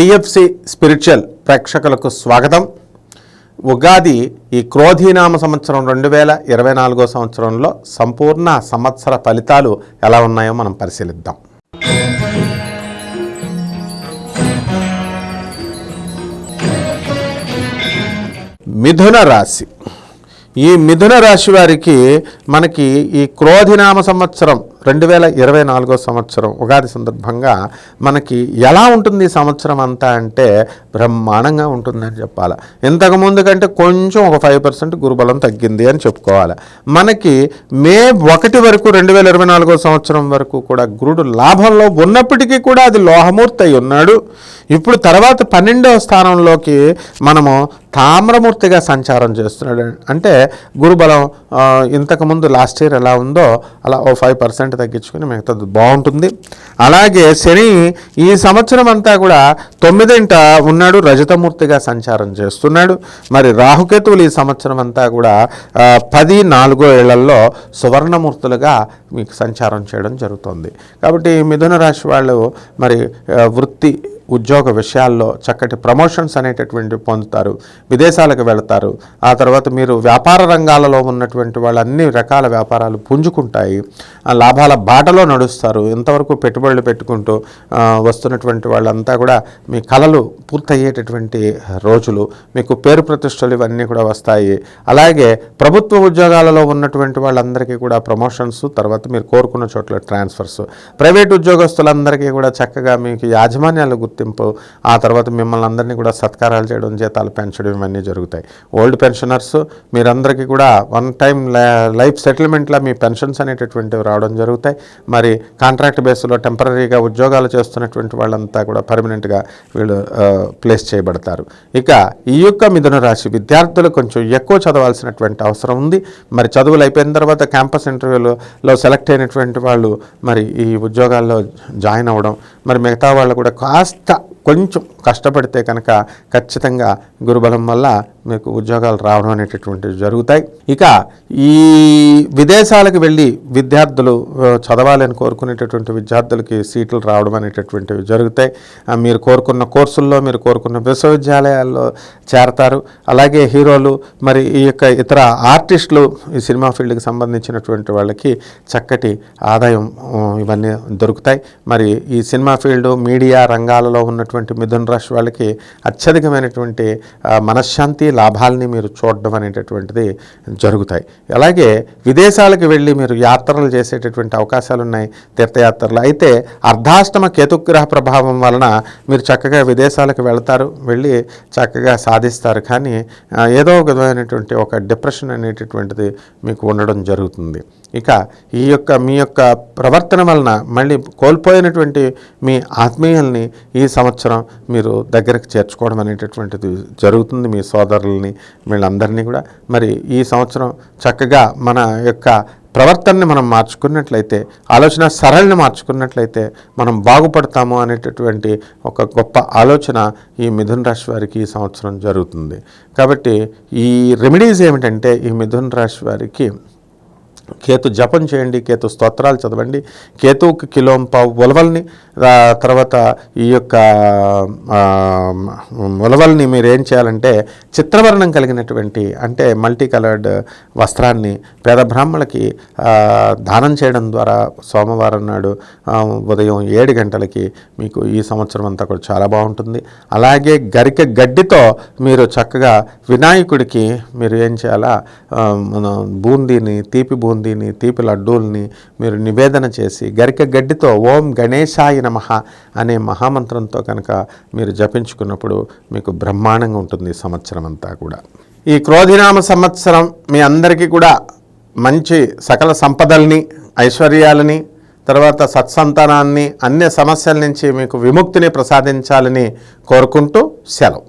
TFC spiritual ప్రేక్షకులకు స్వాగతం. ఉగాది ఈ క్రోధీనామ సంవత్సరం రెండు వేల ఇరవై నాలుగో సంవత్సరంలో సంపూర్ణ సంవత్సర ఫలితాలు ఎలా ఉన్నాయో మనం పరిశీలిద్దాం. మిథున రాశి. ఈ మిథున రాశి వారికి మనకి ఈ క్రోధినామ సంవత్సరం రెండు వేల ఇరవై నాలుగో సంవత్సరం ఉగాది సందర్భంగా మనకి ఎలా ఉంటుంది ఈ సంవత్సరం అంతా అంటే బ్రహ్మాండంగా ఉంటుందని చెప్పాలి. ఇంతకు ముందు కంటే కొంచెం ఒక ఫైవ్ పర్సెంట్ గురుబలం తగ్గింది అని చెప్పుకోవాలి. మనకి మే ఒకటి వరకు రెండు వేల ఇరవై నాలుగో సంవత్సరం వరకు కూడా గురుడు లాభంలో ఉన్నప్పటికీ కూడా అది లోహమూర్తి అయి ఉన్నాడు. ఇప్పుడు తర్వాత పన్నెండవ స్థానంలోకి మనము తామ్రమూర్తిగా సంచారం చేస్తున్నాడు. అంటే గురుబలం ఇంతకుముందు లాస్ట్ ఇయర్ ఎలా ఉందో అలా ఓ ఫైవ్ పర్సెంట్ తగ్గించుకుని మిగతా బాగుంటుంది. అలాగే శని ఈ సంవత్సరం అంతా కూడా తొమ్మిదింట ఉన్నాడు రజతమూర్తిగా సంచారం చేస్తున్నాడు. మరి రాహుకేతువులు ఈ సంవత్సరం అంతా కూడా పది నాలుగో ఏళ్ళలో సువర్ణమూర్తులుగా మీకు సంచారం చేయడం జరుగుతుంది. కాబట్టి మిథున రాశి వాళ్ళు మరి వృత్తి ఉద్యోగ విషయాల్లో చక్కటి ప్రమోషన్స్ అనేటటువంటి పొందుతారు విదేశాలకు వెళతారు. ఆ తర్వాత మీరు వ్యాపార రంగాలలో ఉన్నటువంటి వాళ్ళు అన్ని రకాల వ్యాపారాలు పుంజుకుంటాయి. ఆ లాభాల బాటలో నడుస్తారు. ఇంతవరకు పెట్టుబడులు పెట్టుకుంటూ వస్తున్నటువంటి వాళ్ళంతా కూడా మీ కళలు పూర్తయ్యేటటువంటి రోజులు మీకు పేరు ప్రతిష్టలు ఇవన్నీ కూడా వస్తాయి. అలాగే ప్రభుత్వ ఉద్యోగాలలో ఉన్నటువంటి వాళ్ళందరికీ కూడా ప్రమోషన్స్ తర్వాత మీరు కోరుకున్న చోట్ల ట్రాన్స్ఫర్స్. ప్రైవేట్ ఉద్యోగస్తులందరికీ కూడా చక్కగా మీకు యాజమాన్యాలు గుర్తు గుర్తింపు ఆ తర్వాత మిమ్మల్ని అందరినీ కూడా సత్కారాలు చేయడం జీతాలు పెంచడం ఇవన్నీ జరుగుతాయి. ఓల్డ్ పెన్షనర్స్ మీరందరికీ కూడా వన్ టైం లైఫ్ సెటిల్మెంట్లో మీ పెన్షన్స్ అనేటటువంటివి రావడం జరుగుతాయి. మరి కాంట్రాక్ట్ బేస్లో టెంపరీగా ఉద్యోగాలు చేస్తున్నటువంటి వాళ్ళంతా కూడా పర్మనెంట్గా వీళ్ళు ప్లేస్ చేయబడతారు. ఇక ఈ యొక్క మిథున రాశి విద్యార్థులు కొంచెం ఎక్కువ చదవాల్సినటువంటి అవసరం ఉంది. మరి చదువులు అయిపోయిన తర్వాత క్యాంపస్ ఇంటర్వ్యూలో సెలెక్ట్ అయినటువంటి వాళ్ళు మరి ఈ ఉద్యోగాల్లో జాయిన్ అవ్వడం మరి మిగతా వాళ్ళు కూడా కాస్త కొంచెం కష్టపడితే కనుక ఖచ్చితంగా గురుబలం వల్ల మీకు ఉద్యోగాలు రావడం అనేటటువంటివి జరుగుతాయి. ఇక ఈ విదేశాలకు వెళ్ళి విద్యార్థులు చదవాలని కోరుకునేటటువంటి విద్యార్థులకి సీట్లు రావడం అనేటటువంటివి జరుగుతాయి. మీరు కోరుకున్న కోర్సుల్లో మీరు కోరుకున్న విశ్వవిద్యాలయాల్లో చేరతారు. అలాగే హీరోలు మరి ఈ యొక్క ఇతర ఆర్టిస్టులు ఈ సినిమా ఫీల్డ్కి సంబంధించినటువంటి వాళ్ళకి చక్కటి ఆదాయం ఇవన్నీ దొరుకుతాయి. మరి ఈ సినిమా ఫీల్డ్ మీడియా రంగాలలో ఉన్నటువంటి మిథున్ రాశి వాళ్ళకి అత్యధికమైనటువంటి మనశ్శాంతి లాభాలని మీరు చూడడం అనేటటువంటిది జరుగుతాయి. అలాగే విదేశాలకు వెళ్ళి మీరు యాత్రలు చేసేటటువంటి అవకాశాలు ఉన్నాయి తీర్థయాత్రలు. అయితే అర్ధాష్టమ కేతుగ్రహ ప్రభావం వలన మీరు చక్కగా విదేశాలకు వెళతారు వెళ్ళి చక్కగా సాధిస్తారు. కానీ ఏదో ఒక విధమైనటువంటి ఒక డిప్రెషన్ అనేటటువంటిది మీకు ఉండడం జరుగుతుంది. ఇక ఈ యొక్క మీ యొక్క ప్రవర్తన వలన మళ్ళీ కోల్పోయినటువంటి మీ ఆత్మీయుల్ని ఈ సంవత్సరం మీరు మీరు దగ్గరకు చేర్చుకోవడం అనేటటువంటిది జరుగుతుంది మీ సోదరుల్ని వీళ్ళందరినీ కూడా. మరి ఈ సంవత్సరం చక్కగా మన యొక్క ప్రవర్తనని మనం మార్చుకున్నట్లయితే ఆలోచన సరళిని మార్చుకున్నట్లయితే మనం బాగుపడతాము అనేటటువంటి ఒక గొప్ప ఆలోచన ఈ మిథున్ రాశి వారికి ఈ సంవత్సరం జరుగుతుంది. కాబట్టి ఈ రెమెడీస్ ఏమిటంటే ఈ మిథున్ రాశి వారికి కేతు జపం చేయండి కేతు స్తోత్రాలు చదవండి కేతువుకి కిలోంపావు ఉలవల్ని తర్వాత ఈ యొక్క ఉలవల్ని మీరు ఏం చేయాలంటే చిత్రవర్ణం కలిగినటువంటి అంటే మల్టీ కలర్డ్ వస్త్రాన్ని పేద బ్రాహ్మణులకి దానం చేయడం ద్వారా సోమవారం నాడు ఉదయం ఏడు గంటలకి మీకు ఈ సంవత్సరం అంతా కూడా చాలా బాగుంటుంది. అలాగే గరిక గడ్డితో మీరు చక్కగా వినాయకుడికి మీరు ఏం చేయాలా మన బూందీని తీపి బూందీని తీపి లడ్డూల్ని మీరు నివేదన చేసి గరిక గడ్డితో ఓం గణేశాయ నమ అనే మహామంత్రంతో కనుక మీరు జపించుకున్నప్పుడు మీకు బ్రహ్మాండంగా ఉంటుంది సంవత్సరం అంతా కూడా. ఈ క్రోధినామ సంవత్సరం మీ అందరికీ కూడా మంచి సకల సంపదల్ని ఐశ్వర్యాలని తర్వాత సత్సంతానాన్ని అన్ని సమస్యల నుంచి మీకు విముక్తిని ప్రసాదించాలని కోరుకుంటూ సెలవు.